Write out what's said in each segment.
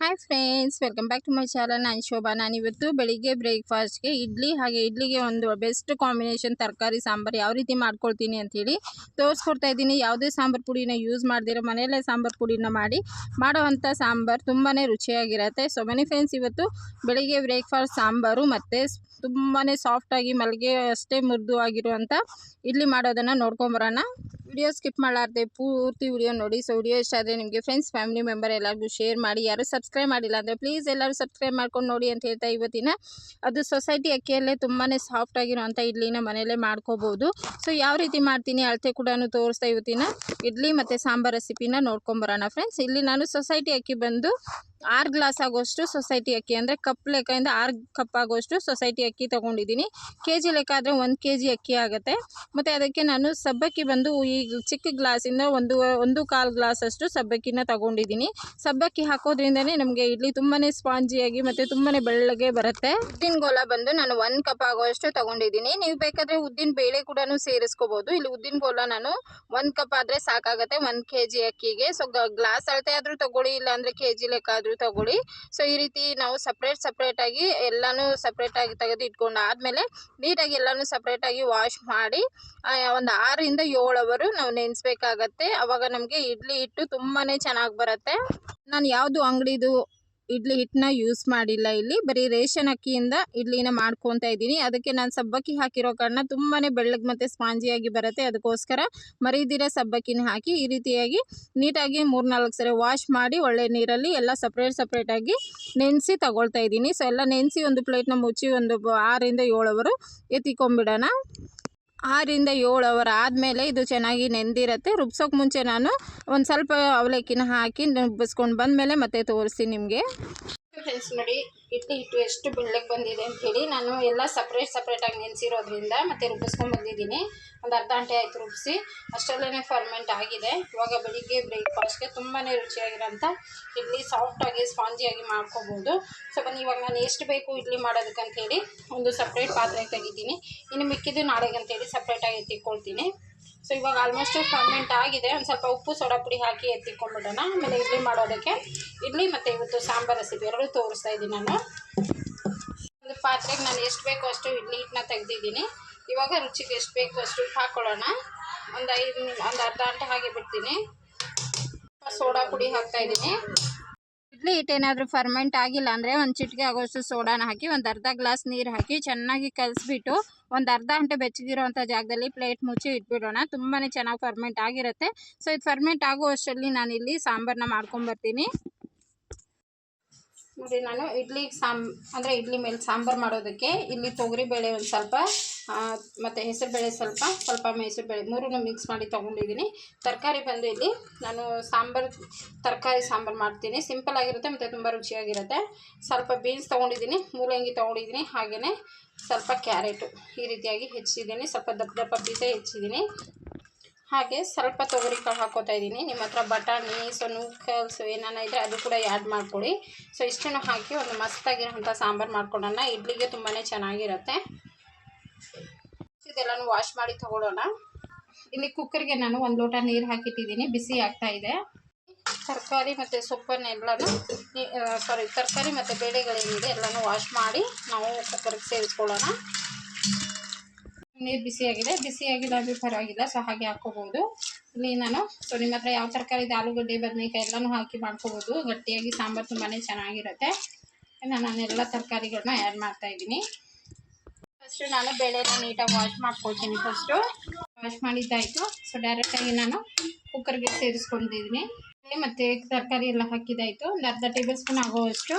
Hi friends welcome back to my channel ನಾನು ಶೋಭಾ. ನಾನು ಇವತ್ತು ಬೆಳಿಗ್ಗೆ ಬ್ರೇಕ್ಫಾಸ್ಟ್ಗೆ ಇಡ್ಲಿ, ಹಾಗೆ ಇಡ್ಲಿಗೆ ಒಂದು ಬೆಸ್ಟ್ ಕಾಂಬಿನೇಷನ್ ತರಕಾರಿ, ಸಾಂಬಾರು ಯಾವ ರೀತಿ ಮಾಡ್ಕೊಳ್ತೀನಿ ಅಂಥೇಳಿ ತೋರಿಸ್ಕೊಡ್ತಾ ಇದ್ದೀನಿ. ಯಾವುದೇ ಸಾಂಬಾರು ಪುಡಿನ ಯೂಸ್ ಮಾಡ್ದಿರೋ ಮನೆಯಲ್ಲೇ ಸಾಂಬಾರು ಪುಡಿನ ಮಾಡಿ ಮಾಡೋವಂಥ ಸಾಂಬಾರು ತುಂಬಾ ರುಚಿಯಾಗಿರುತ್ತೆ. ಸೊ ಮನಿ ಫ್ರೆಂಡ್ಸ್ ಇವತ್ತು ಬೆಳಿಗ್ಗೆ ಬ್ರೇಕ್ಫಾಸ್ಟ್ ಸಾಂಬಾರು ಮತ್ತು ತುಂಬಾ ಸಾಫ್ಟಾಗಿ ಮಲ್ಲಿಗೆ ಅಷ್ಟೇ ಮೃದು ಆಗಿರುವಂಥ ಇಡ್ಲಿ ಮಾಡೋದನ್ನು ನೋಡ್ಕೊಂಬರೋಣ ವಿಡಿಯೋ ಸ್ಕಿಪ್ ಮಾಡಲಾರ್ದೆ ಪೂರ್ತಿ ವಿಡಿಯೋ ನೋಡಿ. ಸೊ ವಿಡಿಯೋ ಇಷ್ಟ ಆದರೆ ನಿಮಗೆ ಫ್ರೆಂಡ್ಸ್ ಫ್ಯಾಮಿಲಿ ಮೆಂಬರ್ ಎಲ್ಲರಿಗೂ ಶೇರ್ ಮಾಡಿ. ಯಾರು ಸಬ್ಸ್ಕ್ರೈಬ್ ಮಾಡಿಲ್ಲ ಅಂದರೆ ಪ್ಲೀಸ್ ಎಲ್ಲರೂ ಸಬ್ಸ್ಕ್ರೈಬ್ ಮಾಡ್ಕೊಂಡು ನೋಡಿ ಅಂತ ಹೇಳ್ತಾ ಇವತ್ತಿನ. ಅದು ಸೊಸೈಟಿ ಅಕ್ಕಿಯಲ್ಲೇ ತುಂಬಾ ಸಾಫ್ಟ್ ಆಗಿರುವಂಥ ಇಡ್ಲಿನ ಮನೆಯಲ್ಲೇ ಮಾಡ್ಕೋಬೋದು. ಸೊ ಯಾವ ರೀತಿ ಮಾಡ್ತೀನಿ ಅಳತೆ ಕೂಡ ತೋರಿಸ್ತಾ ಇವತ್ತಿನ. ಇಡ್ಲಿ ಮತ್ತು ಸಾಂಬಾರ್ ರೆಸಿಪಿನ ನೋಡ್ಕೊಂಬರೋಣ ಫ್ರೆಂಡ್ಸ್ ಇಲ್ಲಿ ನಾನು ಸೊಸೈಟಿ ಅಕ್ಕಿ ಬಂದು ಆರು ಗ್ಲಾಸ್ ಆಗೋಷ್ಟು ಸೊಸೈಟಿ ಅಕ್ಕಿ, ಅಂದರೆ ಕಪ್ ಲೆಕ್ಕದಿಂದ ಆರು ಕಪ್ ಆಗೋಷ್ಟು ಸೊಸೈಟಿ ಅಕ್ಕಿ ತೊಗೊಂಡಿದ್ದೀನಿ. ಕೆ ಜಿ ಲೆಕ್ಕ ಆದರೆ ಒಂದು ಕೆ ಜಿ ಅಕ್ಕಿ ಆಗುತ್ತೆ. ಮತ್ತು ಅದಕ್ಕೆ ನಾನು ಸಬ್ಬಕ್ಕಿ ಬಂದು ಈ ಚಿಕ್ಕ ಗ್ಲಾಸಿಂದ ಒಂದು ಒಂದು ಕಾಲು ಗ್ಲಾಸ್ ಅಷ್ಟು ಸಬ್ಬಕ್ಕಿನ ತಗೊಂಡಿದ್ದೀನಿ. ಸಬ್ಬಕ್ಕಿ ಹಾಕೋದ್ರಿಂದನೇ ನಮಗೆ ಇಡ್ಲಿ ತುಂಬಾ ಸ್ಪಾಂಜಿಯಾಗಿ ಮತ್ತು ತುಂಬಾ ಬೆಳ್ಳಗೆ ಬರುತ್ತೆ. ಉದ್ದಿನ ಗೋಲ ಬಂದು ನಾನು ಒಂದು ಕಪ್ ಆಗೋಷ್ಟು ತಗೊಂಡಿದ್ದೀನಿ. ನೀವು ಬೇಕಾದರೆ ಉದ್ದಿನ ಬೇಳೆ ಕೂಡ ಸೇರಿಸ್ಕೋಬೋದು. ಇಲ್ಲಿ ಉದ್ದಿನ ಗೋಲ ನಾನು ಒಂದು ಕಪ್ ಆದರೆ ಸಾಕಾಗುತ್ತೆ, ಒಂದು ಕೆ ಜಿ ಅಕ್ಕಿಗೆ. ಸೊ ಗ್ಲಾಸ್ ಅಳತೆ ಆದರೂ ತಗೊಳ್ಳಿ, ಇಲ್ಲಾಂದ್ರೆ ಕೆ ಜಿ ಲೆಕ್ಕ ಆದರೂ ತಗೊಳ್ಳಿ. ಸೊ ಈ ರೀತಿ ನಾವು ಸಪ್ರೇಟ್ ಸಪ್ರೇಟಾಗಿ ಎಲ್ಲನೂ ಸಪ್ರೇಟಾಗಿ ತೆಗೆದು ಇಟ್ಕೊಂಡು ಆದಮೇಲೆ ನೀಟಾಗಿ ಎಲ್ಲನೂ ಸಪ್ರೇಟಾಗಿ ವಾಶ್ ಮಾಡಿ ಒಂದು ಆರರಿಂದ ಏಳು ಅವರು ನಾವು ನೆನೆಸ್ಬೇಕಾಗತ್ತೆ. ಅವಾಗ ನಮಗೆ ಇಡ್ಲಿ ಹಿಟ್ಟು ತುಂಬಾ ಚೆನ್ನಾಗಿ ಬರುತ್ತೆ. ನಾನು ಯಾವುದು ಅಂಗಡಿದು ಇಡ್ಲಿ ಹಿಟ್ಟನ್ನ ಯೂಸ್ ಮಾಡಿಲ್ಲ ಇಲ್ಲಿ. ಬರೀ ರೇಷನ್ ಅಕ್ಕಿಯಿಂದ ಇಡ್ಲಿನ ಮಾಡ್ಕೊತಾ ಇದ್ದೀನಿ. ಅದಕ್ಕೆ ನಾನು ಸಬ್ಬಕ್ಕಿ ಹಾಕಿರೋ ಕಾರಣ ತುಂಬಾ ಬೆಳ್ಳಗೆ ಮತ್ತು ಸ್ಪಾಂಜಿಯಾಗಿ ಬರುತ್ತೆ. ಅದಕ್ಕೋಸ್ಕರ ಮರಿದಿರ ಸಬ್ಬಕ್ಕಿನ ಹಾಕಿ ಈ ರೀತಿಯಾಗಿ ನೀಟಾಗಿ ಮೂರ್ನಾಲ್ಕು ಸರಿ ವಾಶ್ ಮಾಡಿ ಒಳ್ಳೆ ನೀರಲ್ಲಿ ಎಲ್ಲ ಸಪ್ರೇಟ್ ಸಪ್ರೇಟಾಗಿ ನೆನೆಸಿ ತಗೊಳ್ತಾ ಇದ್ದೀನಿ. ಸೊ ಎಲ್ಲ ನೆನೆಸಿ ಒಂದು ಪ್ಲೇಟ್ನ ಮುಚ್ಚಿ ಒಂದು ಆರರಿಂದ ಏಳು ಅವರು ಎತ್ತಿಕೊಂಬಿಡೋಣ ಆರರಿಂದ ಏಳು ಅವರ್ ಆದಮೇಲೆ ಇದು ಚೆನ್ನಾಗಿ ನೆಂದಿರುತ್ತೆ. ರುಬ್ಸೋಕೆ ಮುಂಚೆ ನಾನು ಒಂದು ಸ್ವಲ್ಪ ಅವಲಕ್ಕಿನ ಹಾಕಿ ರುಬ್ಬಿಸ್ಕೊಂಡು ಬಂದಮೇಲೆ ಮತ್ತೆ ತೋರಿಸ್ತೀನಿ ನಿಮಗೆ. ಫ್ರೆಂಡ್ಸ್ ನೋಡಿ ಇಡ್ಲಿ ಹಿಟ್ಟು ಎಷ್ಟು ಬೆಳ್ಳಗೆ ಬಂದಿದೆ ಅಂಥೇಳಿ ನಾನು ಎಲ್ಲ ಸಪ್ರೇಟ್ ಸಪ್ರೇಟಾಗಿ ನೆನೆಸಿರೋದ್ರಿಂದ ಮತ್ತು ರುಬ್ಬಿಸ್ಕೊಂಡು ಬಂದಿದ್ದೀನಿ. ಒಂದು ಅರ್ಧ ಗಂಟೆ ಆಯಿತು ರುಬ್ಬಿಸಿ. ಅಷ್ಟರಲ್ಲೇ ಫರ್ಮೆಂಟ್ ಆಗಿದೆ. ಇವಾಗ ಬೆಳಿಗ್ಗೆ ಬ್ರೇಕ್ಫಾಸ್ಟ್ಗೆ ತುಂಬಾ ರುಚಿಯಾಗಿರೋಂಥ ಇಡ್ಲಿ ಸಾಫ್ಟಾಗಿ ಸ್ಪಾಂಜಿಯಾಗಿ ಮಾಡ್ಕೋಬೋದು. ಸೊ ಬನ್ನಿ, ಇವಾಗ ನಾನು ಎಷ್ಟು ಬೇಕು ಇಡ್ಲಿ ಮಾಡೋದಕ್ಕಂಥೇಳಿ ಒಂದು ಸಪ್ರೇಟ್ ಪಾತ್ರೆ ತೆಗಿತೀನಿ. ಇನ್ನು ಮಿಕ್ಕಿದ್ದು ನಾಳೆಗೆ ಅಂತೇಳಿ ಸಪ್ರೇಟಾಗಿ ಎತ್ತಿಕೊಳ್ತೀನಿ ಸೊ ಇವಾಗ ಆಲ್ಮೋಸ್ಟ್ ಫರ್ಮೆಂಟ್ ಆಗಿದೆ. ಒಂದು ಸ್ವಲ್ಪ ಉಪ್ಪು ಸೋಡಾ ಪುಡಿ ಹಾಕಿ ಎತ್ತಿಕೊಂಡ್ಬಿಡೋಣ ಆಮೇಲೆ ಇಡ್ಲಿ ಮಾಡೋದಕ್ಕೆ. ಇಡ್ಲಿ ಮತ್ತು ಇವತ್ತು ಸಾಂಬಾರು ರೆಸಿಪಿ ಎರಡೂ ತೋರಿಸ್ತಾ ಇದ್ದೀನಿ ನಾನು. ಒಂದು ಪಾತ್ರೆಗೆ ನಾನು ಎಷ್ಟು ಬೇಕೋ ಅಷ್ಟು ಇಡ್ಲಿ ಹಿಟ್ಟನ್ನ ತೆಗ್ದಿದ್ದೀನಿ. ಇವಾಗ ರುಚಿಗೆ ಎಷ್ಟು ಬೇಕು ಅಷ್ಟು ಉಪ್ಪು ಹಾಕ್ಕೊಳ್ಳೋಣ ಒಂದು ಐದು ಒಂದು ಅರ್ಧ ಗಂಟೆ ಹಾಗೆ ಬಿಡ್ತೀನಿ. ಸೋಡಾ ಪುಡಿ ಹಾಕ್ತಾ ಇದ್ದೀನಿ. ಇಡ್ಲಿ ಹಿಟ್ಟೇನಾದರೂ ಫರ್ಮೆಂಟ್ ಆಗಿಲ್ಲ ಅಂದರೆ ಒಂದು ಚಿಟಿಕೆ ಆಗೋಷ್ಟು ಸೋಡಾನ ಹಾಕಿ, ಒಂದು ಅರ್ಧ ಗ್ಲಾಸ್ ನೀರು ಹಾಕಿ ಚೆನ್ನಾಗಿ ಕಲಸಿಬಿಟ್ಟು ಒಂದು ಅರ್ಧ ಗಂಟೆ ಬೆಚ್ಚಗಿರೋವಂಥ ಜಾಗದಲ್ಲಿ ಪ್ಲೇಟ್ ಮುಚ್ಚಿ ಇಟ್ಬಿಡೋಣ. ತುಂಬಾ ಚೆನ್ನಾಗಿ ಫರ್ಮೆಂಟ್ ಆಗಿರುತ್ತೆ. ಸೊ ಇದು ಫರ್ಮೆಂಟ್ ಆಗೋ ಅಷ್ಟರಲ್ಲಿ ನಾನಿಲ್ಲಿ ಸಾಂಬಾರನ್ನ ಮಾಡ್ಕೊಂಬರ್ತೀನಿ ನೋಡಿ, ನಾನು ಇಡ್ಲಿ ಸಾಂಬ್ ಅಂದರೆ ಇಡ್ಲಿ ಮೇಲೆ ಸಾಂಬಾರು ಮಾಡೋದಕ್ಕೆ ಇಲ್ಲಿ ತೊಗರಿಬೇಳೆ ಒಂದು ಸ್ವಲ್ಪ ಮತ್ತು ಹೆಸರುಬೇಳೆ ಸ್ವಲ್ಪ ಸ್ವಲ್ಪ ಬೇಳೆ ಮೂರನ್ನು ಮಿಕ್ಸ್ ಮಾಡಿ ತೊಗೊಂಡಿದ್ದೀನಿ. ತರಕಾರಿ ಬಂದು ಇಲ್ಲಿ ನಾನು ಸಾಂಬಾರು, ತರಕಾರಿ ಸಾಂಬಾರು ಮಾಡ್ತೀನಿ. ಸಿಂಪಲ್ ಆಗಿರುತ್ತೆ ಮತ್ತು ತುಂಬ ರುಚಿಯಾಗಿರುತ್ತೆ. ಸ್ವಲ್ಪ ಬೀನ್ಸ್ ತೊಗೊಂಡಿದ್ದೀನಿ, ಮೂಲಂಗಿ ತೊಗೊಂಡಿದ್ದೀನಿ ಹಾಗೆಯೇ ಸ್ವಲ್ಪ ಕ್ಯಾರೆಟು ಈ ರೀತಿಯಾಗಿ ಹೆಚ್ಚಿದ್ದೀನಿ. ಸ್ವಲ್ಪ ದಪ್ಪ ದಪ್ಪ ಪೀಸೆ ಹೆಚ್ಚಿದ್ದೀನಿ. ಹಾಗೆ ಸ್ವಲ್ಪ ತೊಗರಿ ಕಾಳು ಹಾಕೋತಾ ಇದ್ದೀನಿ. ನಿಮ್ಮ ಹತ್ರ ಬಟಾಣಿ ಸೊ ನೂಕಲ್ಸ್ ಏನಾನ ಇದ್ದರೆ ಅದು ಕೂಡ ಆ್ಯಡ್ ಮಾಡ್ಕೊಳ್ಳಿ. ಸೊ ಇಷ್ಟನ್ನು ಹಾಕಿ ಒಂದು ಮಸ್ತಾಗಿರೋಂಥ ಸಾಂಬಾರು ಮಾಡ್ಕೊಳ್ಳೋಣ ಇಡ್ಲಿಗೆ ತುಂಬಾ ಚೆನ್ನಾಗಿರುತ್ತೆ. ಇದೆಲ್ಲನೂ ವಾಶ್ ಮಾಡಿ ತೊಗೊಳ್ಳೋಣ. ಇಲ್ಲಿ ಕುಕ್ಕರ್ಗೆ ನಾನು ಒಂದು ಲೋಟ ನೀರು ಹಾಕಿಟ್ಟಿದ್ದೀನಿ. ಬಿಸಿ ಆಗ್ತಾ ಇದೆ. ತರಕಾರಿ ಮತ್ತು ಸೊಪ್ಪನ್ನೆಲ್ಲನೂ ಸಾರಿ ತರಕಾರಿ ಮತ್ತು ಬೇಳೆಗಳೇನಿದೆ ಎಲ್ಲನೂ ವಾಶ್ ಮಾಡಿ ನಾವು ಕುಕ್ಕರ್ಗೆ ಸೇರಿಸ್ಕೊಳ್ಳೋಣ. ನೀರು ಬಿಸಿಯಾಗಿದೆ ಬಿಸಿಯಾಗಿಲ್ಲ ಅದು ಪರವಾಗಿಲ್ಲ ಸೊ ಹಾಗೆ ಹಾಕ್ಕೋಬೋದು. ಇಲ್ಲಿ ನಾನು ಸೊ ನಿಮ್ಮ ಹತ್ರ ಯಾವ ತರಕಾರಿ ಇದೆ ಆಲೂಗಡ್ಡೆ, ಬದನೆಕಾಯಿ ಎಲ್ಲನೂ ಹಾಕಿ ಮಾಡ್ಕೋಬೋದು. ಗಟ್ಟಿಯಾಗಿ ಸಾಂಬಾರು ತುಂಬಾ ಚೆನ್ನಾಗಿರುತ್ತೆ. ನಾನು ಎಲ್ಲ ತರಕಾರಿಗಳನ್ನ ಆ್ಯಡ್ ಮಾಡ್ತಾಯಿದ್ದೀನಿ ಫಸ್ಟು ನಾನು ಬೇಳೆನ ನೀಟಾಗಿ ವಾಶ್ ಮಾಡ್ಕೊಳ್ತೀನಿ ಫಸ್ಟು ವಾಶ್ ಮಾಡಿದ್ದಾಯಿತು. ಸೊ ಡೈರೆಕ್ಟಾಗಿ ನಾನು ಕುಕ್ಕರ್ಗೆ ಸೇರಿಸ್ಕೊಂಡಿದ್ದೀನಿ. ಮತ್ತು ತರಕಾರಿ ಎಲ್ಲ ಹಾಕಿದಾಯಿತು. ಒಂದು ಅರ್ಧ ಟೇಬಲ್ ಸ್ಪೂನ್ ಆಗೋವಷ್ಟು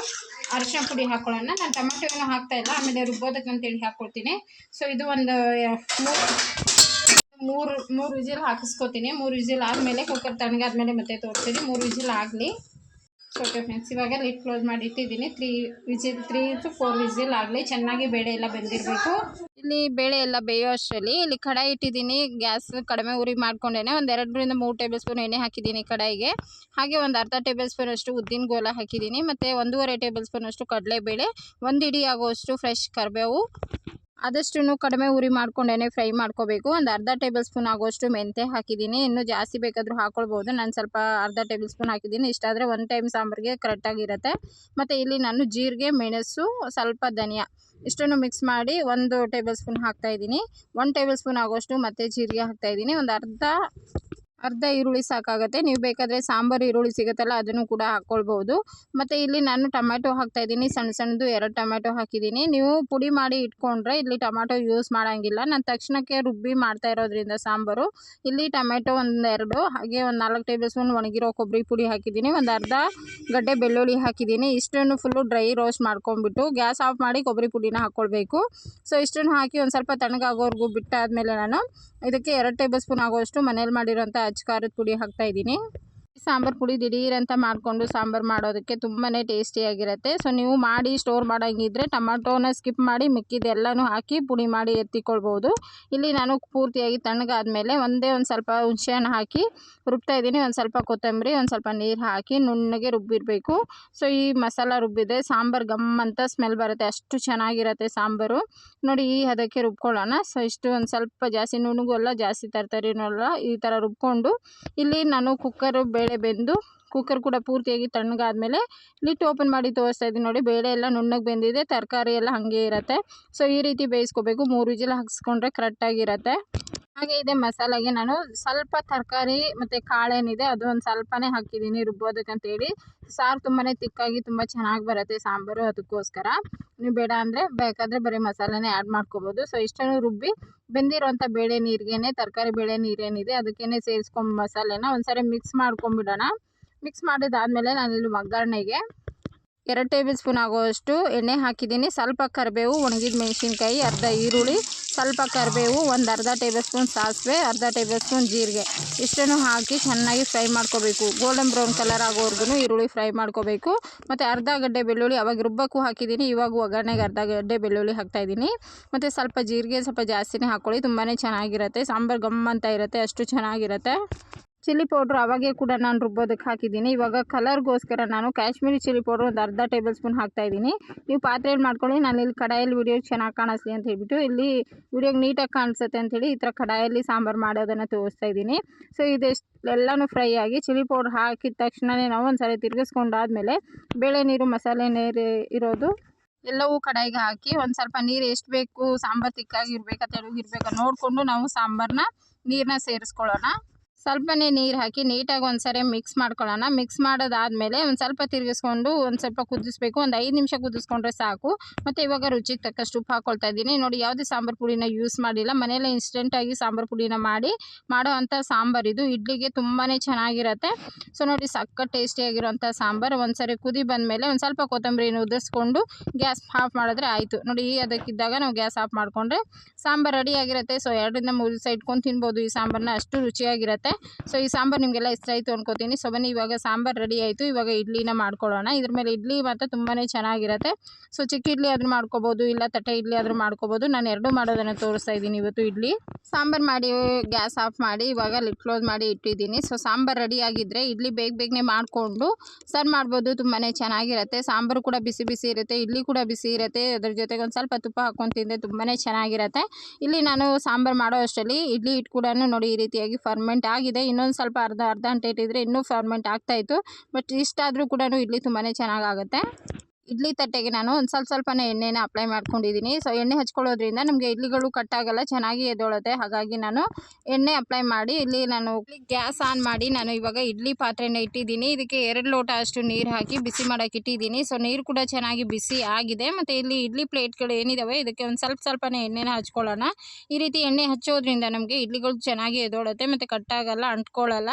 ಅರಿಶಿನ ಪುಡಿ ಹಾಕೊಳ್ಳೋಣ. ನಾನು ಟೊಮೆಟೊ ಹಾಕ್ತಾ ಇಲ್ಲ, ಆಮೇಲೆ ರುಬ್ಬೋದಕ್ಕೆ ಅಂತೇಳಿ ಹಾಕ್ಕೊಳ್ತೀನಿ ಸೊ ಇದು ಒಂದು ಮೂರು ಮೂರು ವಿಜಿಲ್ ಹಾಕಿಸ್ಕೊತೀನಿ. ಮೂರು ವಿಜಿಲ್ ಆದಮೇಲೆ ಕುಕ್ಕರ್ ತಣ್ಣಗಾದ್ಮೇಲೆ ಮತ್ತೆ ತೋರಿಸ್ತೀನಿ. ಮೂರು ವಿಜಿಲ್ ಆಗಲಿ. ಓಕೆ ಫ್ರೆಂಡ್ಸ್ ಇವಾಗ ಕ್ಲೋಸ್ ಮಾಡಿ ಇಟ್ಟಿದ್ದೀನಿ three whistle three to four whistle ಆಗಲಿ. ಚೆನ್ನಾಗಿ ಬೇಳೆ ಎಲ್ಲ ಬೆಂದಿರಬೇಕು. ಇಲ್ಲಿ ಬೇಳೆ ಎಲ್ಲ ಬೇಯೋ ಅಷ್ಟರಲ್ಲಿ ಇಲ್ಲಿ ಕಡಾಯಿ ಇಟ್ಟಿದ್ದೀನಿ. ಗ್ಯಾಸ್ ಕಡಿಮೆ ಉರಿ ಮಾಡ್ಕೊಂಡೇನೆ ಒಂದು ಎರಡರಿಂದ ಮೂರು ಟೇಬಲ್ ಸ್ಪೂನ್ ಎಣ್ಣೆ ಹಾಕಿದ್ದೀನಿ ಕಡಾಯಿಗೆ. ಹಾಗೆ ಒಂದು ಅರ್ಧ ಟೇಬಲ್ ಸ್ಪೂನ್ ಅಷ್ಟು ಉದ್ದಿನ ಗೋಲ ಹಾಕಿದ್ದೀನಿ. ಮತ್ತು ಒಂದೂವರೆ ಟೇಬಲ್ ಸ್ಪೂನ್ ಅಷ್ಟು ಕಡಲೆಬೇಳೆ. ಒಂದು ಇಡಿ ಆಗುವಷ್ಟು ಫ್ರೆಶ್ ಕರಿಬೇವು. ಆದಷ್ಟು ಕಡಿಮೆ ಉರಿ ಮಾಡ್ಕೊಂಡೇ ಫ್ರೈ ಮಾಡ್ಕೋಬೇಕು. ಒಂದು ಅರ್ಧ ಟೇಬಲ್ ಸ್ಪೂನ್ ಆಗೋಷ್ಟು ಮೆಂತೆ ಹಾಕಿದ್ದೀನಿ. ಇನ್ನೂ ಜಾಸ್ತಿ ಬೇಕಾದರೂ ಹಾಕ್ಕೊಳ್ಬೋದು ನಾನು ಸ್ವಲ್ಪ ಅರ್ಧ ಟೇಬಲ್ ಸ್ಪೂನ್ ಹಾಕಿದ್ದೀನಿ. ಇಷ್ಟಾದರೆ ಒನ್ ಟೈಮ್ ಸಾಂಬಾರಿಗೆ ಕರೆಕ್ಟಾಗಿರುತ್ತೆ. ಮತ್ತು ಇಲ್ಲಿ ನಾನು ಜೀರಿಗೆ, ಮೆಣಸು, ಸ್ವಲ್ಪ ಧನಿಯಾ ಇಷ್ಟನ್ನು ಮಿಕ್ಸ್ ಮಾಡಿ ಒಂದು ಟೇಬಲ್ ಸ್ಪೂನ್ ಹಾಕ್ತಾಯಿದ್ದೀನಿ ಒನ್ ಟೇಬಲ್ ಸ್ಪೂನ್ ಆಗೋಷ್ಟು ಮತ್ತು ಜೀರಿಗೆ ಹಾಕ್ತಾಯಿದ್ದೀನಿ ಒಂದು ಅರ್ಧ ಅರ್ಧ ಈರುಳ್ಳಿ ಸಾಕಾಗುತ್ತೆ. ನೀವು ಬೇಕಾದರೆ ಸಾಂಬಾರು ಈರುಳ್ಳಿ ಸಿಗುತ್ತಲ್ಲ, ಅದನ್ನು ಕೂಡ ಹಾಕ್ಕೊಳ್ಬೋದು ಮತ್ತು ಇಲ್ಲಿ ನಾನು ಟೊಮ್ಯಾಟೊ ಹಾಕ್ತಾಯಿದ್ದೀನಿ ಸಣ್ಣ ಸಣ್ಣದು ಎರಡು ಟೊಮ್ಯಾಟೊ ಹಾಕಿದ್ದೀನಿ. ನೀವು ಪುಡಿ ಮಾಡಿ ಇಟ್ಕೊಂಡ್ರೆ ಇಲ್ಲಿ ಟೊಮ್ಯಾಟೊ ಯೂಸ್ ಮಾಡೋಂಗಿಲ್ಲ. ನಾನು ತಕ್ಷಣಕ್ಕೆ ರುಬ್ಬಿ ಮಾಡ್ತಾ ಇರೋದ್ರಿಂದ ಸಾಂಬಾರು. ಇಲ್ಲಿ ಟೊಮ್ಯಾಟೊ ಒಂದೆರಡು ಹಾಗೆ ಒಂದು ನಾಲ್ಕು ಟೇಬಲ್ ಸ್ಪೂನ್ ಒಣಗಿರೋ ಕೊಬ್ಬರಿ ಪುಡಿ ಹಾಕಿದ್ದೀನಿ. ಒಂದು ಅರ್ಧ ಗಡ್ಡೆ ಬೆಳ್ಳುಳ್ಳಿ ಹಾಕಿದ್ದೀನಿ. ಇಷ್ಟನ್ನು ಫುಲ್ಲು ಡ್ರೈ ರೋಸ್ಟ್ ಮಾಡ್ಕೊಂಡ್ಬಿಟ್ಟು ಗ್ಯಾಸ್ ಆಫ್ ಮಾಡಿ ಕೊಬ್ಬರಿ ಪುಡಿನ ಹಾಕ್ಕೊಳ್ಬೇಕು. ಸೊ ಇಷ್ಟನ್ನು ಹಾಕಿ ಒಂದು ಸ್ವಲ್ಪ ತಣ್ಣಗಾಗೋವರೆಗೂ ಬಿಟ್ಟಾದಮೇಲೆ ನಾನು ಇದಕ್ಕೆ ಎರಡು ಟೇಬಲ್ ಸ್ಪೂನ್ ಆಗೋಷ್ಟು ಮನೇಲಿ ಮಾಡಿರೋಂಥ ಅಚ್ಚ ಖಾರದ ಪುಡಿ ಹಾಕ್ತಾಯಿದ್ದೀನಿ ಸಾಂಬಾರು ಪುಡಿ ದಿಢೀರ್ ಅಂತ ಮಾಡಿಕೊಂಡು ಸಾಂಬಾರು ಮಾಡೋದಕ್ಕೆ ತುಂಬಾ ಟೇಸ್ಟಿಯಾಗಿರುತ್ತೆ ಸೊ ನೀವು ಮಾಡಿ ಸ್ಟೋರ್ ಮಾಡೋಂಗಿದ್ರೆ ಟೊಮಾಟೋನ ಸ್ಕಿಪ್ ಮಾಡಿ ಮಿಕ್ಕಿದೆಲ್ಲನೂ ಹಾಕಿ ಪುಡಿ ಮಾಡಿ ಎತ್ತಿಕೊಳ್ಬೋದು. ಇಲ್ಲಿ ನಾನು ಪೂರ್ತಿಯಾಗಿ ತಣ್ಣಗಾದ್ಮೇಲೆ ಒಂದೇ ಒಂದು ಸ್ವಲ್ಪ ಹುಣಸೆಹಣ್ಣು ಹಾಕಿ ರುಬ್ತಾ ಇದ್ದೀನಿ. ಒಂದು ಸ್ವಲ್ಪ ಕೊತ್ತಂಬರಿ, ಒಂದು ಸ್ವಲ್ಪ ನೀರು ಹಾಕಿ ನುಣ್ಣಗೆ ರುಬ್ಬಿರಬೇಕು. ಸೊ ಈ ಮಸಾಲ ರುಬ್ಬಿದೆ ಸಾಂಬಾರು ಗಮ್ ಅಂತ ಸ್ಮೆಲ್ ಬರುತ್ತೆ. ಅಷ್ಟು ಚೆನ್ನಾಗಿರುತ್ತೆ ಸಾಂಬಾರು. ನೋಡಿ, ಈ ಹದಕ್ಕೆ ರುಬ್ಕೊಳ್ಳೋಣ. ಸೊ ಇಷ್ಟು ಒಂದು ಸ್ವಲ್ಪ ಜಾಸ್ತಿ ನುಣ್ಣಗೂ ಅಲ್ಲ ಜಾಸ್ತಿ ಅಲ್ಲ ಈ ಥರ ರುಬ್ಕೊಂಡು. ಇಲ್ಲಿ ನಾನು ಕುಕ್ಕರು ಬೇಳೆ ಬೆಂದು ಕುಕ್ಕರ್ ಕೂಡ ಪೂರ್ತಿಯಾಗಿ ತಣ್ಣಗಾದ್ಮೇಲೆ ಲಿಟ್ ಓಪನ್ ಮಾಡಿ ತೋರಿಸ್ತಾ ಇದ್ದೀನಿ ನೋಡಿ. ಬೇಳೆ ಎಲ್ಲ ನುಣ್ಣಗೆ ಬೆಂದಿದೆ, ತರಕಾರಿ ಎಲ್ಲ ಹಾಗೆ ಇರುತ್ತೆ. ಸೊ ಈ ರೀತಿ ಬೇಯಿಸ್ಕೋಬೇಕು. ಮೂರು ವಿಜಿಲ್ ಹಾಕ್ಸ್ಕೊಂಡ್ರೆ ಕರೆಕ್ಟಾಗಿರುತ್ತೆ ಹಾಗೆ ಇದೆ ಮಸಾಲೆಗೆ ನಾನು ಸ್ವಲ್ಪ ತರಕಾರಿ ಮತ್ತು ಕಾಳೇನಿದೆ ಅದು ಒಂದು ಸ್ವಲ್ಪನೇ ಹಾಕಿದ್ದೀನಿ ರುಬ್ಬೋದಕ್ಕಂತೇಳಿ. ಸಾರು ತುಂಬಾ ತಿಕ್ಕಾಗಿ ತುಂಬ ಚೆನ್ನಾಗಿ ಬರುತ್ತೆ ಸಾಂಬಾರು ಅದಕ್ಕೋಸ್ಕರ. ನೀವು ಬೇಡ ಅಂದರೆ ಬೇಕಾದರೆ ಬರೀ ಮಸಾಲೆನೇ ಆ್ಯಡ್ ಮಾಡ್ಕೋಬೋದು. ಸೊ ಇಷ್ಟನ್ನು ರುಬ್ಬಿ ಬೆಂದಿರೋಂಥ ಬೇಳೆ ನೀರಿಗೇನೆ, ತರಕಾರಿ ಬೇಳೆ ನೀರೇನಿದೆ ಅದಕ್ಕೇನೆ ಸೇರಿಸ್ಕೊಂಡು ಮಸಾಲೆನ ಒಂದ್ಸರಿ ಮಿಕ್ಸ್ ಮಾಡ್ಕೊಂಬಿಡೋಣ ಮಿಕ್ಸ್ ಮಾಡಿದಾದಮೇಲೆ ನಾನಿಲ್ಲಿ ಒಗ್ಗರಣೆಗೆ ಎರಡು ಟೇಬಲ್ ಸ್ಪೂನ್ ಆಗುವಷ್ಟು ಎಣ್ಣೆ ಹಾಕಿದ್ದೀನಿ. ಸ್ವಲ್ಪ ಕರಿಬೇವು, ಒಣಗಿದ ಮೆಣಸಿನ್ಕಾಯಿ, ಅರ್ಧ ಈರುಳ್ಳಿ ಸ್ವಲ್ಪ ಕರಿಬೇವು, ಒಂದು ಅರ್ಧ ಟೇಬಲ್ ಸ್ಪೂನ್ ಸಾಸಿವೆ, ಅರ್ಧ ಟೇಬಲ್ ಸ್ಪೂನ್ ಜೀರಿಗೆ. ಇಷ್ಟನ್ನು ಹಾಕಿ ಚೆನ್ನಾಗಿ ಫ್ರೈ ಮಾಡ್ಕೋಬೇಕು. ಗೋಲ್ಡನ್ ಬ್ರೌನ್ ಕಲರ್ ಆಗೋವರೆಗೂ ಈರುಳ್ಳಿ ಫ್ರೈ ಮಾಡ್ಕೋಬೇಕು. ಮತ್ತು ಅರ್ಧ ಗಡ್ಡೆ ಬೆಳ್ಳುಳ್ಳಿ ಅವಾಗ ರುಬ್ಬಕ್ಕೂ ಹಾಕಿದ್ದೀನಿ. ಇವಾಗ ಒಗ್ಗರಣೆಗೆ ಅರ್ಧ ಗಡ್ಡೆ ಬೆಳ್ಳುಳ್ಳಿ ಹಾಕ್ತಾಯಿದ್ದೀನಿ ಮತ್ತು ಸ್ವಲ್ಪ ಜೀರಿಗೆ ಸ್ವಲ್ಪ ಜಾಸ್ತಿನೇ ಹಾಕ್ಕೊಳ್ಳಿ ತುಂಬಾ ಚೆನ್ನಾಗಿರುತ್ತೆ. ಸಾಂಬಾರು ಗಮ್ ಅಂತ ಇರುತ್ತೆ. ಅಷ್ಟು ಚೆನ್ನಾಗಿರುತ್ತೆ. ಚಿಲ್ಲಿ ಪೌಡ್ರ್ ಅವಾಗೆ ಕೂಡ ನಾನು ರುಬ್ಬೋದಕ್ಕೆ ಹಾಕಿದ್ದೀನಿ. ಇವಾಗ ಕಲರ್ಗೋಸ್ಕರ ನಾನು ಕಾಶ್ಮೀರಿ ಚಿಲ್ಲಿ ಪೌಡ್ರ್ ಒಂದು ಅರ್ಧ ಟೇಬಲ್ ಸ್ಪೂನ್ ಹಾಕ್ತಾಯಿದ್ದೀನಿ ನೀವು ಪಾತ್ರೆಯಲ್ಲಿ ಮಾಡ್ಕೊಳ್ಳಿ, ನಾನು ಇಲ್ಲಿ ಕಡಾಯಲ್ಲಿ ವಿಡಿಯೋ ಚೆನ್ನಾಗಿ ಕಾಣಿಸ್ಲಿ ಅಂತ ಹೇಳ್ಬಿಟ್ಟು ಇಲ್ಲಿ ವಿಡಿಯೋಗೆ ನೀಟಾಗಿ ಕಾಣಿಸುತ್ತೆ ಅಂಥೇಳಿ ಈ ಥರ ಕಡಾಯಲ್ಲಿ ಸಾಂಬಾರು ಮಾಡೋದನ್ನು ತೋರಿಸ್ತಾ ಇದ್ದೀನಿ. ಸೊ, ಇದೆಷ್ಟು ಎಲ್ಲನೂ ಫ್ರೈ ಆಗಿ ಚಿಲ್ಲಿ ಪೌಡ್ರ್ ಹಾಕಿದ ತಕ್ಷಣವೇ ನಾವು ಒಂದು ಸರಿ ತಿರುಗಿಸ್ಕೊಂಡಾದ್ಮೇಲೆ ಬೇಳೆ ನೀರು, ಮಸಾಲೆ ನೀರು ಇರೋದು ಎಲ್ಲವೂ ಕಡಾಯಿಗೆ ಹಾಕಿ ಒಂದು ಸ್ವಲ್ಪ ನೀರು ಎಷ್ಟು ಬೇಕು, ಸಾಂಬಾರು ತಿಕ್ಕಾಗಿ ಇರಬೇಕಾ ತೆಳುಗಿರ್ಬೇಕಾ ನೋಡಿಕೊಂಡು ನಾವು ಸಾಂಬಾರನ್ನ ನೀರನ್ನ ಸೇರಿಸ್ಕೊಳ್ಳೋಣ. ಸ್ವಲ್ಪನೇ ನೀರು ಹಾಕಿ ನೀಟಾಗಿ ಒಂದು ಸರಿ ಮಿಕ್ಸ್ ಮಾಡ್ಕೊಳ್ಳೋಣ. ಮಿಕ್ಸ್ ಮಾಡೋದಾದಮೇಲೆ ಒಂದು ಸ್ವಲ್ಪ ತಿರುಗಿಸ್ಕೊಂಡು ಒಂದು ಸ್ವಲ್ಪ ಕುದಿಸ್ಬೇಕು. ಒಂದು ಐದು ನಿಮಿಷ ಕುದಿಸ್ಕೊಂಡ್ರೆ ಸಾಕು. ಮತ್ತು ಇವಾಗ ರುಚಿಗೆ ತಕ್ಕಷ್ಟು ಉಪ್ಪು ಹಾಕ್ಕೊಳ್ತಾ ಇದ್ದೀನಿ. ನೋಡಿ, ಯಾವುದೇ ಸಾಂಬಾರು ಪುಡಿನ ಯೂಸ್ ಮಾಡಿಲ್ಲ. ಮನೆಯಲ್ಲೇ ಇನ್ಸ್ಟೆಂಟಾಗಿ ಸಾಂಬಾರು ಪುಡಿನ ಮಾಡಿ ಮಾಡೋ ಅಂಥ ಸಾಂಬಾರು ಇದು. ಇಡ್ಲಿಗೆ ತುಂಬಾ ಚೆನ್ನಾಗಿರುತ್ತೆ. ಸೊ ನೋಡಿ ಸಕ್ಕ ಟೇಸ್ಟಿಯಾಗಿರುವಂಥ ಸಾಂಬಾರು. ಒಂದು ಸರಿ ಕುದಿ ಬಂದಮೇಲೆ ಒಂದು ಸ್ವಲ್ಪ ಕೊತ್ತಂಬರಿನ ಉದುರಿಸ್ಕೊಂಡು ಗ್ಯಾಸ್ ಆಫ್ ಮಾಡಿದ್ರೆ ಆಯಿತು. ನೋಡಿ ಅದಕ್ಕಿದ್ದಾಗ ನಾವು ಗ್ಯಾಸ್ ಆಫ್ ಮಾಡಿಕೊಂಡ್ರೆ ಸಾಂಬಾರು ರೆಡಿಯಾಗಿರುತ್ತೆ ಸೊ ಎರಡರಿಂದ ಮೂರು ದಿವಸ ಇಟ್ಕೊಂಡು ತಿನ್ಬೋದು ಈ ಸಾಂಬಾರನ್ನ ಅಷ್ಟು ರುಚಿಯಾಗಿರುತ್ತೆ. ಸೊ ಈ ಸಾಂಬಾರು ನಿಮಗೆಲ್ಲ ಇಷ್ಟ ಆಯಿತು ಅನ್ಕೋತೀನಿ. ಸೊ ಬನ್ನಿ, ಇವಾಗ ಸಾಂಬಾರು ರೆಡಿ ಆಯಿತು. ಇವಾಗ ಇಡ್ಲಿನ ಮಾಡ್ಕೊಳ್ಳೋಣ. ಇದ್ರ ಮೇಲೆ ಇಡ್ಲಿ ಮಾತ್ರ ತುಂಬಾ ಚೆನ್ನಾಗಿರುತ್ತೆ. ಸೊ ಚಿಕ್ಕ ಇಡ್ಲಿ ಆದರೂ ಮಾಡ್ಕೋಬೋದು, ಇಲ್ಲ ತಟ್ಟೆ ಇಡ್ಲಿ ಆದರೂ ಮಾಡ್ಕೋಬೋದು. ನಾನು ಎರಡೂ ಮಾಡೋದನ್ನು ತೋರಿಸ್ತಾ ಇದ್ದೀನಿ ಇವತ್ತು ಇಡ್ಲಿ. ಸಾಂಬಾರು ಮಾಡಿ, ಗ್ಯಾಸ್ ಆಫ್ ಮಾಡಿ, ಇವಾಗ ಲಿಟ್ ಕ್ಲೋಸ್ ಮಾಡಿ ಇಟ್ಟಿದ್ದೀನಿ. ಸೊ ಸಾಂಬಾರು ರೆಡಿ ಆಗಿದ್ದರೆ ಇಡ್ಲಿ ಬೇಗ ಬೇಗನೆ ಮಾಡಿಕೊಂಡು ಸರ್ವ್ ಮಾಡ್ಬೋದು. ತುಂಬಾ ಚೆನ್ನಾಗಿರುತ್ತೆ. ಸಾಂಬಾರು ಕೂಡ ಬಿಸಿ ಬಿಸಿ ಇರುತ್ತೆ. ಇಡ್ಲಿ ಕೂಡ ಬಿಸಿ ಇರುತ್ತೆ. ಅದ್ರ ಜೊತೆಗೆ ಒಂದು ಸ್ವಲ್ಪ ತುಪ್ಪ ಹಾಕ್ಕೊಂಡು ತಿಂದರೆ ತುಂಬಾ ಚೆನ್ನಾಗಿರುತ್ತೆ. ಇಲ್ಲಿ ನಾನು ಸಾಂಬಾರು ಮಾಡೋ ಅಷ್ಟರಲ್ಲಿ ಇಡ್ಲಿ ಹಿಟ್ಟು ಕೂಡ ನೋಡಿ ಈ ರೀತಿಯಾಗಿ ಫರ್ಮೆಂಟ್ ಆಗಿದೆ ಇನ್ನೊಂದು ಸ್ವಲ್ಪ ಅರ್ಧ ಅರ್ಧ ಗಂಟೆ ಇಟ್ಟಿದ್ರೆ ಇನ್ನೂ ಫರ್ಮೆಂಟ್ ಆಗ್ತಾಯಿತ್ತು ಬಟ್ ಇಷ್ಟಾದರೂ ಕೂಡ ಇಡ್ಲಿ ತುಂಬಾ ಚೆನ್ನಾಗಾಗುತ್ತೆ. ಇಡ್ಲಿ ತಟ್ಟೆಗೆ ನಾನು ಒಂದು ಸ್ವಲ್ಪ ಸ್ವಲ್ಪನೇ ಎಣ್ಣೆನ ಅಪ್ಲೈ ಮಾಡ್ಕೊಂಡಿದ್ದೀನಿ ಸೊ ಎಣ್ಣೆ ಹಚ್ಕೊಳ್ಳೋದ್ರಿಂದ ನಮಗೆ ಇಡ್ಲಿಗಳು ಕಟ್ಟಾಗಲ್ಲ ಚೆನ್ನಾಗಿ ಎದ್ದೊಳುತ್ತೆ ಹಾಗಾಗಿ ನಾನು ಎಣ್ಣೆ ಅಪ್ಲೈ ಮಾಡಿ, ಇಲ್ಲಿ ನಾನು ಗ್ಯಾಸ್ ಆನ್ ಮಾಡಿ ನಾನು ಇವಾಗ ಇಡ್ಲಿ ಪಾತ್ರೆನ ಇಟ್ಟಿದ್ದೀನಿ ಇದಕ್ಕೆ ಎರಡು ಲೋಟ ಅಷ್ಟು ನೀರು ಹಾಕಿ ಬಿಸಿ ಮಾಡೋಕೆ ಇಟ್ಟಿದ್ದೀನಿ ಸೊ ನೀರು ಕೂಡ ಚೆನ್ನಾಗಿ ಬಿಸಿ ಆಗಿದೆ. ಮತ್ತು ಇಲ್ಲಿ ಇಡ್ಲಿ ಪ್ಲೇಟ್ಗಳು ಏನಿದಾವೆ, ಇದಕ್ಕೆ ಒಂದು ಸ್ವಲ್ಪ ಸ್ವಲ್ಪನೇ ಎಣ್ಣೆನ ಹಚ್ಕೊಳ್ಳೋಣ. ಈ ರೀತಿ ಎಣ್ಣೆ ಹಚ್ಚೋದ್ರಿಂದ ನಮಗೆ ಇಡ್ಲಿಗಳು ಚೆನ್ನಾಗಿ ಎದ್ದೊಳುತ್ತೆ ಮತ್ತು ಕಟ್ಟಾಗಲ್ಲ ಅಂಟ್ಕೊಳ್ಳಲ್ಲ.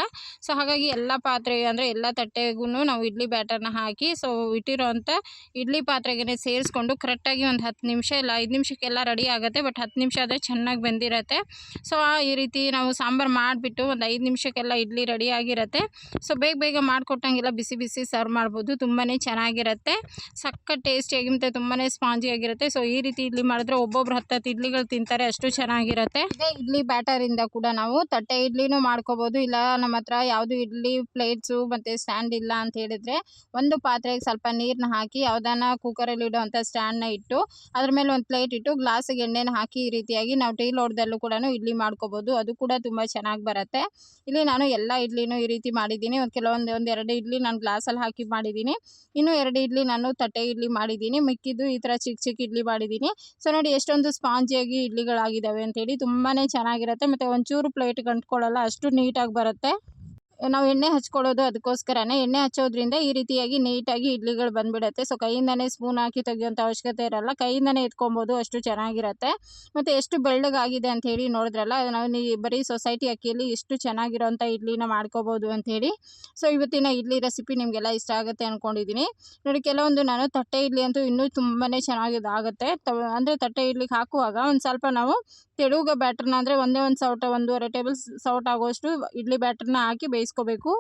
ಸೊ ಹಾಗಾಗಿ ಎಲ್ಲ ಪಾತ್ರೆ ಅಂದರೆ ಎಲ್ಲ ತಟ್ಟೆಗೂ ನಾವು ಇಡ್ಲಿ ಬ್ಯಾಟರ್ನ ಹಾಕಿ ಸೊ ಇಟ್ಟಿರೋಂಥ ಇಡ್ಲಿ ಪಾತ್ರೆಗೆ ಸೇರಿಸ್ಕೊಂಡು ಕರೆಕ್ಟಾಗಿ ಒಂದು ಹತ್ತು ನಿಮಿಷ ಇಲ್ಲ ಐದು ನಿಮಿಷಕ್ಕೆಲ್ಲ ರೆಡಿ ಆಗುತ್ತೆ, ಬಟ್ ಹತ್ತು ನಿಮಿಷ ಆದರೆ ಚೆನ್ನಾಗಿ ಬೆಂದಿರತ್ತೆ. ಸೊ ಈ ರೀತಿ ನಾವು ಸಾಂಬಾರು ಮಾಡಿಬಿಟ್ಟು ಒಂದು ಐದು ನಿಮಿಷಕ್ಕೆಲ್ಲ ಇಡ್ಲಿ ರೆಡಿ ಆಗಿರುತ್ತೆ. ಸೊ ಬೇಗ ಬೇಗ ಮಾಡಿಕೊಟ್ಟಂಗೆಲ್ಲ ಬಿಸಿ ಬಿಸಿ ಸರ್ವ್ ಮಾಡ್ಬೋದು ತುಂಬಾ ಚೆನ್ನಾಗಿರುತ್ತೆ. ಸಕ್ಕ ಟೇಸ್ಟಿಯಾಗಿ ಮತ್ತು ತುಂಬಾ ಸ್ಪಾಂಜಿಯಾಗಿರುತ್ತೆ ಸೊ ಈ ರೀತಿ ಇಡ್ಲಿ ಮಾಡಿದ್ರೆ ಒಬ್ಬೊಬ್ರು ಹತ್ತತ್ತು ಇಡ್ಲಿಗಳು ತಿಂತಾರೆ, ಅಷ್ಟು ಚೆನ್ನಾಗಿರುತ್ತೆ. ಇದೇ ಇಡ್ಲಿ ಬ್ಯಾಟರಿಂದ ಕೂಡ ನಾವು ತಟ್ಟೆ ಇಡ್ಲಿನೂ ಮಾಡ್ಕೋಬೋದು. ಇಲ್ಲ, ನಮ್ಮ ಹತ್ರ ಯಾವುದು ಇಡ್ಲಿ ಪ್ಲೇಟ್ಸು ಮತ್ತು ಸ್ಟ್ಯಾಂಡ್ ಇಲ್ಲ ಅಂತ ಹೇಳಿದ್ರೆ ಒಂದು ಪಾತ್ರೆಗೆ ಸ್ವಲ್ಪ ನೀರನ್ನ ಹಾಕಿ ಯಾವುದಾನ ಕುಕ್ಕರಲ್ಲಿ ಇಡುವಂಥ ಸ್ಟ್ಯಾಂಡ್ನ ಇಟ್ಟು, ಅದ್ರ ಮೇಲೆ ಒಂದು ಪ್ಲೇಟ್ ಇಟ್ಟು ಗ್ಲಾಸಿಗೆ ಎಣ್ಣೆನ ಹಾಕಿ ಈ ರೀತಿಯಾಗಿ ನಾವು ಟೀ ಲೋಟದಲ್ಲೂ ಕೂಡ ಇಡ್ಲಿ ಮಾಡ್ಕೋಬಹುದು ಅದು ಕೂಡ ತುಂಬ ಚೆನ್ನಾಗಿ ಬರುತ್ತೆ. ಇಲ್ಲಿ ನಾನು ಎಲ್ಲ ಇಡ್ಲಿನೂ ಈ ರೀತಿ ಮಾಡಿದ್ದೀನಿ. ಒಂದು ಕೆಲವೊಂದು, ಒಂದು ಎರಡು ಇಡ್ಲಿ ನಾನು ಗ್ಲಾಸಲ್ಲಿ ಹಾಕಿ ಮಾಡಿದ್ದೀನಿ. ಇನ್ನು ಎರಡು ಇಡ್ಲಿ ನಾನು ತಟ್ಟೆ ಇಡ್ಲಿ ಮಾಡಿದ್ದೀನಿ. ಮಿಕ್ಕಿದ್ದು ಈ ಥರ ಚಿಕ್ಕ ಚಿಕ್ಕ ಇಡ್ಲಿ ಮಾಡಿದ್ದೀನಿ. ಸೊ ನೋಡಿ ಎಷ್ಟೊಂದು ಸ್ಪಾಂಜಿಯಾಗಿ ಇಡ್ಲಿಗಳಾಗಿದ್ದಾವೆ ಅಂತೇಳಿ ತುಂಬಾನೇ ಚೆನ್ನಾಗಿರುತ್ತೆ. ಮತ್ತು ಒಂಚೂರು ಪ್ಲೇಟ್ ಗಂಟ್ಕೊಳ್ಳಲ್ಲ ಅಷ್ಟು ನೀಟಾಗಿ ಬರುತ್ತೆ. ನಾವು ಎಣ್ಣೆ ಹಚ್ಕೊಳ್ಳೋದು ಅದಕ್ಕೋಸ್ಕರನೇ ಎಣ್ಣೆ ಹಚ್ಚೋದ್ರಿಂದ ಈ ರೀತಿಯಾಗಿ ನೀಟಾಗಿ ಇಡ್ಲಿಗಳು ಬಂದ್ಬಿಡುತ್ತೆ. ಸೊ ಕೈಯಿಂದನೇ ಸ್ಪೂನ್ ಹಾಕಿ ತೆಗಿಯೋಂಥ ಅವಶ್ಯಕತೆ ಇರಲ್ಲ. ಕೈಯಿಂದನೇ ಎತ್ಕೊಬೋದು, ಅಷ್ಟು ಚೆನ್ನಾಗಿರುತ್ತೆ. ಮತ್ತು ಎಷ್ಟು ಬೆಳ್ಳಗಾಗಿದೆ ಅಂತ ಹೇಳಿ ನೋಡಿದ್ರಲ್ಲ ನಾವು ನೀ ಬರೀ ಸೊಸೈಟಿ ಅಕ್ಕಿಯಲ್ಲಿ ಎಷ್ಟು ಚೆನ್ನಾಗಿರೋಂಥ ಇಡ್ಲಿನ ಮಾಡ್ಕೋಬೋದು ಅಂಥೇಳಿ ಸೊ ಇವತ್ತಿನ ಇಡ್ಲಿ ರೆಸಿಪಿ ನಿಮಗೆಲ್ಲ ಇಷ್ಟ ಆಗುತ್ತೆ ಅಂದ್ಕೊಂಡಿದ್ದೀನಿ ನೋಡಿ, ಕೆಲವೊಂದು ನಾನು ತಟ್ಟೆ ಇಡ್ಲಿ ಅಂತೂ ಇನ್ನೂ ತುಂಬಾ ಚೆನ್ನಾಗಿದಾಗುತ್ತೆ. ತ, ಅಂದರೆ ತಟ್ಟೆ ಇಡ್ಲಿಗೆ ಹಾಕುವಾಗ ಒಂದು ಸ್ವಲ್ಪ ನಾವು ತೆಳುಗ ಬ್ಯಾಟ್ರನ್ನ ಅಂದರೆ ಒಂದೇ ಒಂದು ಸೌಟ, ಒಂದೂವರೆ ಟೇಬಲ್ ಸೌಟ್ ಆಗುವಷ್ಟು ಇಡ್ಲಿ ಬ್ಯಾಟ್ರನ್ನ ಹಾಕಿ ಬೇಯಿಸ್ಕೋಬೇಕು.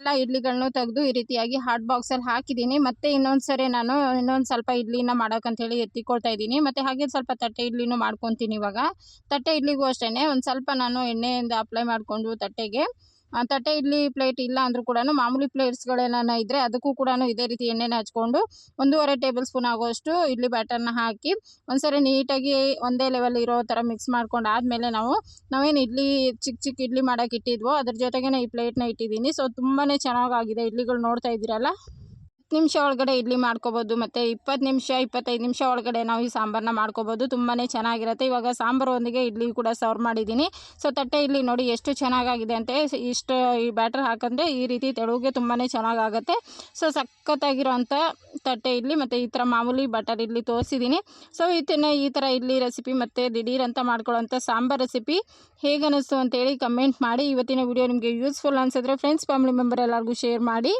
ಎಲ್ಲ ಇಡ್ಲಿಗಳನ್ನೂ ತೆಗೆದು ಈ ರೀತಿಯಾಗಿ ಹಾಟ್ ಬಾಕ್ಸಲ್ಲಿ ಹಾಕಿದ್ದೀನಿ. ಮತ್ತೆ ಇನ್ನೊಂದು ಸರಿ ನಾನು ಇನ್ನೊಂದು ಸ್ವಲ್ಪ ಇಡ್ಲಿನ ಮಾಡೋಕ್ಕಂಥೇಳಿ ಎತ್ತಿಕೊಳ್ತಾ ಇದ್ದೀನಿ. ಮತ್ತು ಹಾಗೆ ಸ್ವಲ್ಪ ತಟ್ಟೆ ಇಡ್ಲಿನೂ ಮಾಡ್ಕೊತೀನಿ ಇವಾಗ. ತಟ್ಟೆ ಇಡ್ಲಿಗೂ ಅಷ್ಟೇ ಒಂದು ಸ್ವಲ್ಪ ನಾನು ಎಣ್ಣೆಯಿಂದ ಅಪ್ಲೈ ಮಾಡಿಕೊಂಡು ತಟ್ಟೆಗೆ. ತಟ್ಟೆ ಇಡ್ಲಿ ಪ್ಲೇಟ್ ಇಲ್ಲ ಅಂದರೂ ಕೂಡ ಮಾಮೂಲಿ ಪ್ಲೇಟ್ಸ್ಗಳೇನ ಇದ್ದರೆ ಅದಕ್ಕೂ ಕೂಡ ಇದೇ ರೀತಿ ಎಣ್ಣೆನ ಹಚ್ಕೊಂಡು ಒಂದೂವರೆ ಟೇಬಲ್ ಸ್ಪೂನ್ ಆಗುವಷ್ಟು ಇಡ್ಲಿ ಬ್ಯಾಟರ್ನ ಹಾಕಿ ಒಂದ್ಸರಿ ನೀಟಾಗಿ ಒಂದೇ ಲೆವೆಲ್ ಇರೋ ಥರ ಮಿಕ್ಸ್ ಮಾಡ್ಕೊಂಡು ಆದಮೇಲೆ ನಾವು, ನಾವೇನು ಇಡ್ಲಿ ಚಿಕ್ಕ ಚಿಕ್ಕ ಇಡ್ಲಿ ಮಾಡೋಕೆ ಇಟ್ಟಿದ್ವೋ ಅದ್ರ ಜೊತೆಗೇ ಈ ಪ್ಲೇಟ್ನ ಇಟ್ಟಿದ್ದೀನಿ. ಸೊ ತುಂಬಾ ಚೆನ್ನಾಗಾಗಿದೆ. ಇಡ್ಲಿಗಳು ನೋಡ್ತಾ ಇದ್ದೀರಲ್ಲ? ಹತ್ತು ನಿಮಿಷ ಒಳಗಡೆ ಇಡ್ಲಿ ಮಾಡ್ಕೋಬೋದು, ಮತ್ತು ಇಪ್ಪತ್ತು ನಿಮಿಷ, ಇಪ್ಪತ್ತೈದು ನಿಮಿಷ ಒಳಗಡೆ ನಾವು ಈ ಸಾಂಬಾರನ್ನ ಮಾಡ್ಕೋಬೋದು. ತುಂಬಾ ಚೆನ್ನಾಗಿರುತ್ತೆ. ಇವಾಗ ಸಾಂಬಾರೊಂದಿಗೆ ಇಡ್ಲಿ ಕೂಡ ಸರ್ವ್ ಮಾಡಿದ್ದೀನಿ. ಸೊ, ತಟ್ಟೆ ಇಡ್ಲಿ ನೋಡಿ ಎಷ್ಟು ಚೆನ್ನಾಗಾಗಿದೆ ಅಂತ ಇಷ್ಟು ಈ ಬ್ಯಾಟರ್ ಹಾಕಂದ್ರೆ ಈ ರೀತಿ ತೆಳುವಿಗೆ ತುಂಬಾ ಚೆನ್ನಾಗಾಗುತ್ತೆ. ಸೊ, ಸಖತ್ತಾಗಿರೋಂಥ ತಟ್ಟೆ ಇಡ್ಲಿ ಮತ್ತು ಈ ಥರ ಮಾಮೂಲಿ ಬಟರ್ ಇಡ್ಲಿ ತೋರಿಸಿದ್ದೀನಿ. ಸೊ ಇದನ್ನು ಈ ಥರ ಇಡ್ಲಿ ರೆಸಿಪಿ ಮತ್ತು ದಿಢೀರ್ ಅಂತ ಮಾಡ್ಕೊಳ್ಳೋಂಥ ಸಾಂಬಾರ್ ರೆಸಿಪಿ ಹೇಗೆ ಅನ್ನಿಸ್ತು ಅಂತೇಳಿ ಕಮೆಂಟ್ ಮಾಡಿ. ಇವತ್ತಿನ ವಿಡಿಯೋ ನಿಮಗೆ ಯೂಸ್ಫುಲ್ ಅನಿಸಿದ್ರೆ ಫ್ರೆಂಡ್ಸ್ ಫ್ಯಾಮಿಲಿ ಮೆಂಬರ್ ಎಲ್ಲರಿಗೂ ಶೇರ್ ಮಾಡಿ.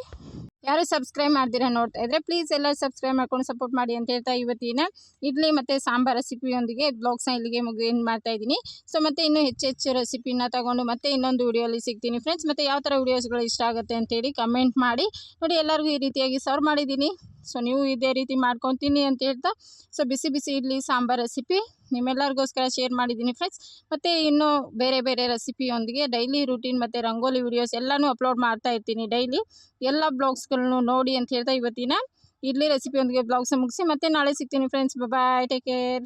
ಯಾರು ಸಬ್ಸ್ಕ್ರೈಬ್ ಮಾಡ್ದಿರಾ ನೋಡ್ತಾ ಇದ್ರೆ ಪ್ಲೀಸ್ ಎಲ್ಲರೂ ಸಬ್ಸ್ಕ್ರೈಬ್ ಮಾಡ್ಕೊಂಡು ಸಪೋರ್ಟ್ ಮಾಡಿ ಅಂತ ಹೇಳ್ತಾ ಇವತ್ತಿನ ಇಡ್ಲಿ ಮತ್ತು ಸಾಂಬಾರ್ ರೆಸಿಪಿಯೊಂದಿಗೆ ಬ್ಲಾಗ್ಸ್ನ ಇಲ್ಲಿಗೆ ಮುಗಿ ಏನು ಮಾಡ್ತಾ ಇದ್ದೀನಿ. ಸೊ ಮತ್ತೆ ಇನ್ನೂ ಹೆಚ್ಚು ಹೆಚ್ಚು ರೆಸಿಪಿನ ತಗೊಂಡು ಮತ್ತೆ ಇನ್ನೊಂದು ವಿಡಿಯೋಲಿ ಸಿಗ್ತೀನಿ ಫ್ರೆಂಡ್ಸ್ ಮತ್ತು ಯಾವ ಥರ ವೀಡಿಯೋಸ್ಗಳು ಇಷ್ಟ ಆಗುತ್ತೆ ಅಂತೇಳಿ ಕಮೆಂಟ್ ಮಾಡಿ. ನೋಡಿ, ಎಲ್ಲರಿಗೂ ಈ ರೀತಿಯಾಗಿ ಸರ್ವ್ ಮಾಡಿದ್ದೀನಿ. ಸೊ ನೀವು ಇದೇ ರೀತಿ ಮಾಡ್ಕೊತೀನಿ ಅಂತ ಹೇಳ್ತಾ. ಸೊ ಬಿಸಿ ಬಿಸಿ ಇಡ್ಲಿ, ಸಾಂಬಾರ್ ರೆಸಿಪಿ. ನಿಮ್ಮೆಲ್ಲರಿಗೋಸ್ಕರ ಶೇರ್ ಮಾಡಿದ್ದೀನಿ ಫ್ರೆಂಡ್ಸ್ ಮತ್ತು ಇನ್ನೂ ಬೇರೆ ಬೇರೆ ರೆಸಿಪಿಯೊಂದಿಗೆ ಡೈಲಿ ರೂಟೀನ್ ಮತ್ತು ರಂಗೋಲಿ ವೀಡಿಯೋಸ್ ಎಲ್ಲನೂ ಅಪ್ಲೋಡ್ ಮಾಡ್ತಾ ಇರ್ತೀನಿ ಡೈಲಿ ಎಲ್ಲ ಬ್ಲಾಗ್ಸ್ಗಳನ್ನು ನೋಡಿ ಅಂತ ಹೇಳ್ತಾ ಇವತ್ತಿನ ಇಡ್ಲಿ ರೆಸಿಪಿಯೊಂದಿಗೆ ಬ್ಲಾಗ್ಸ್ ಮುಗಿಸಿ ಮತ್ತೆ ನಾಳೆ ಸಿಗ್ತೀನಿ ಫ್ರೆಂಡ್ಸ್ ಬಾಯ್ ಟೇಕ್ ಕೇರ್